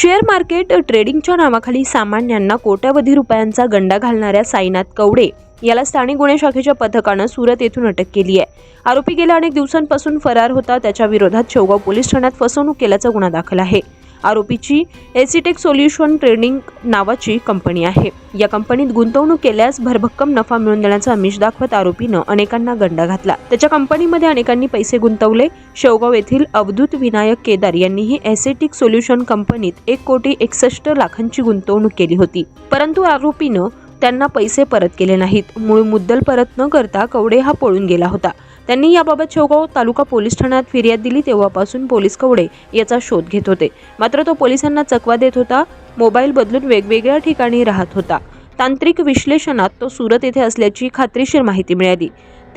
Share market ट्रेडिंगच्या नावाखाली सामान्यांना कोट्यवधी रुपयांचा गंडा घालणाऱ्या साईनाथ कवडे याला स्थानिक गुन्हे शाखेच्या पथकानं सुरत येथून अटक केली आहे. आरोपी गेल्या अनेक दिवसांपासून फरार होता. त्याच्या विरोधात शेवगाव पोलीस ठाण्यात फसवणूक केल्याचा गुन्हा दाखल आहे. आरोपीची एसिटेक सोल्युशन ट्रेडिंग नावाची कंपनी आहे. या कंपनीत गुंतवणूक केल्यास भरभक्कम नफा मिळवून देण्याचा आमिष दाखवत आरोपीनं अनेकांना गंडा घातला. त्याच्या कंपनीमध्ये अनेकांनी पैसे गुंतवले. शेवगाव येथील अवधूत विनायक केदार यांनीही एसेटिक सोल्युशन कंपनीत एक कोटी एकसष्ट लाखांची गुंतवणूक केली होती. परंतु आरोपीनं त्यांना पैसे परत केले नाहीत. मूळ मुद्दल परत न करता कवडे हा पळून गेला होता. त्यांनी याबाबत शेवगाव तालुका पोलीस ठाण्यात फिर्याद दिली तेव्हापासून पोलीस कवडे याचा शोध घेत होते. मात्र तो पोलिसांना चकवा देत होता मोबाईल बदलून वेगवेगळ्या ठिकाणी राहत होता. तांत्रिक विश्लेषणात तो सुरत येथे असल्याची खात्रीशीर माहिती मिळाली.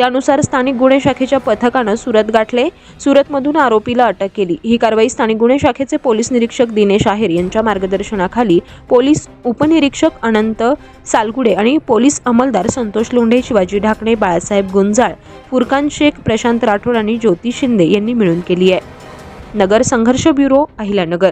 त्यानुसार स्थानिक गुन्हे शाखेच्या पथकानं सुरत गाठले. सुरतमधून आरोपीला अटक केली. ही कारवाई स्थानिक गुन्हे शाखेचे पोलीस निरीक्षक दिनेश आहेर यांच्या मार्गदर्शनाखाली पोलीस उपनिरीक्षक अनंत सालगुडे आणि पोलीस अंमलदार संतोष लोंढे शिवाजी ढाकणे बाळासाहेब गुंजाळ फुरकान शेख प्रशांत राठोड आणि ज्योती शिंदे यांनी मिळून केली आहे. नगर संघर्ष ब्युरो अहिलानगर